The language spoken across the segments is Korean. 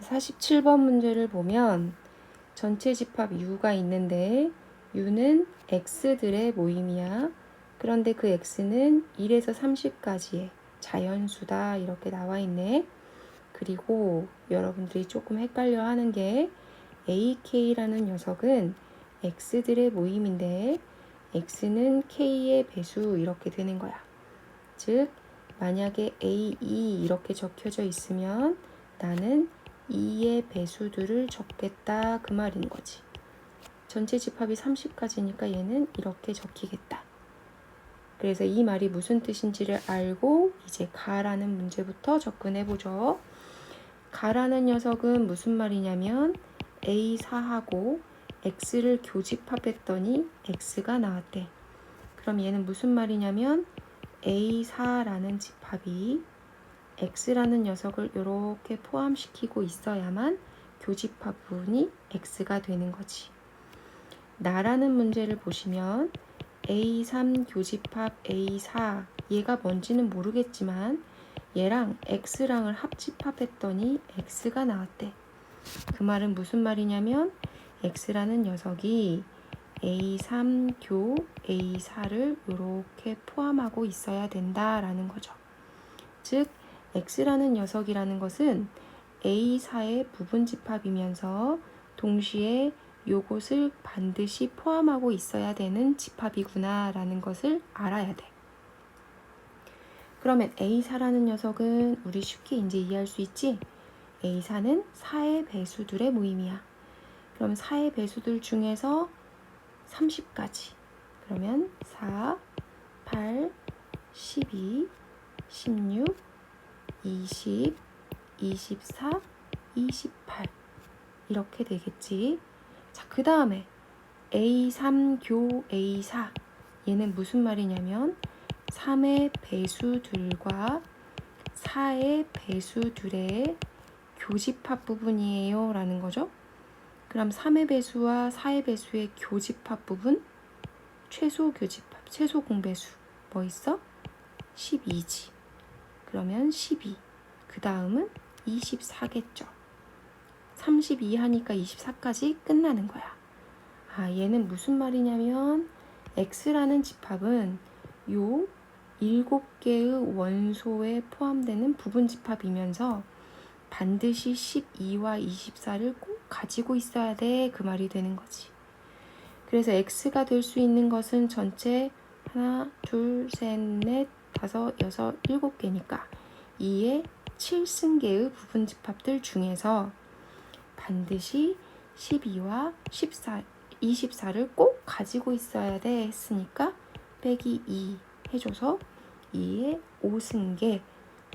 47번 문제를 보면 전체 집합 U가 있는데 U는 X들의 모임이야. 그런데 그 X는 1에서 30까지의 자연수다. 이렇게 나와 있네. 그리고 여러분들이 조금 헷갈려 하는 게 AK라는 녀석은 X들의 모임인데 X는 K의 배수 이렇게 되는 거야. 즉, 만약에 AE 이렇게 적혀져 있으면 나는 2의 배수들을 적겠다 그 말인 거지. 전체 집합이 30까지니까 얘는 이렇게 적히겠다. 그래서 이 말이 무슨 뜻인지를 알고 이제 가라는 문제부터 접근해 보죠. 가라는 녀석은 무슨 말이냐면 A4하고 X를 교집합했더니 X가 나왔대. 그럼 얘는 무슨 말이냐면 A4라는 집합이 x라는 녀석을 이렇게 포함시키고 있어야만 교집합 부분이 x가 되는 거지. 나라는 문제를 보시면 a3 교집합 a4 얘가 뭔지는 모르겠지만 얘랑 x랑을 합집합했더니 x가 나왔대. 그 말은 무슨 말이냐면 x라는 녀석이 a3 교 a4를 이렇게 포함하고 있어야 된다라는 거죠. 즉 x라는 녀석이라는 것은 a4의 부분 집합이면서 동시에 요것을 반드시 포함하고 있어야 되는 집합이구나 라는 것을 알아야 돼. 그러면 a4라는 녀석은 우리 쉽게 이제 이해할 수 있지? a4는 4의 배수들의 모임이야. 그럼 4의 배수들 중에서 30까지. 그러면 4, 8, 12, 16, 20, 24, 28 이렇게 되겠지. 자, 그 다음에 A3 교 A4 얘는 무슨 말이냐면 3의 배수들과 4의 배수들의 교집합 부분이에요 라는 거죠. 그럼 3의 배수와 4의 배수의 교집합 부분 최소 교집합, 최소 공배수 뭐 있어? 12지. 그러면 12. 그 다음은 24겠죠. 32 하니까 24까지 끝나는 거야. 아, 얘는 무슨 말이냐면 x라는 집합은 요 7개의 원소에 포함되는 부분 집합이면서 반드시 12와 24를 꼭 가지고 있어야 돼. 그 말이 되는 거지. 그래서 x가 될 수 있는 것은 전체 하나, 둘, 셋, 넷, 다섯, 여섯, 일곱 개니까 2의 7승계의 부분 집합들 중에서 반드시 12와 14, 24를 꼭 가지고 있어야 돼 했으니까 빼기 2 해줘서 2의 5승계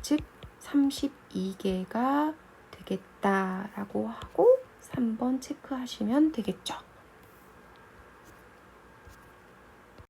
즉 32개가 되겠다라고 하고 3번 체크하시면 되겠죠.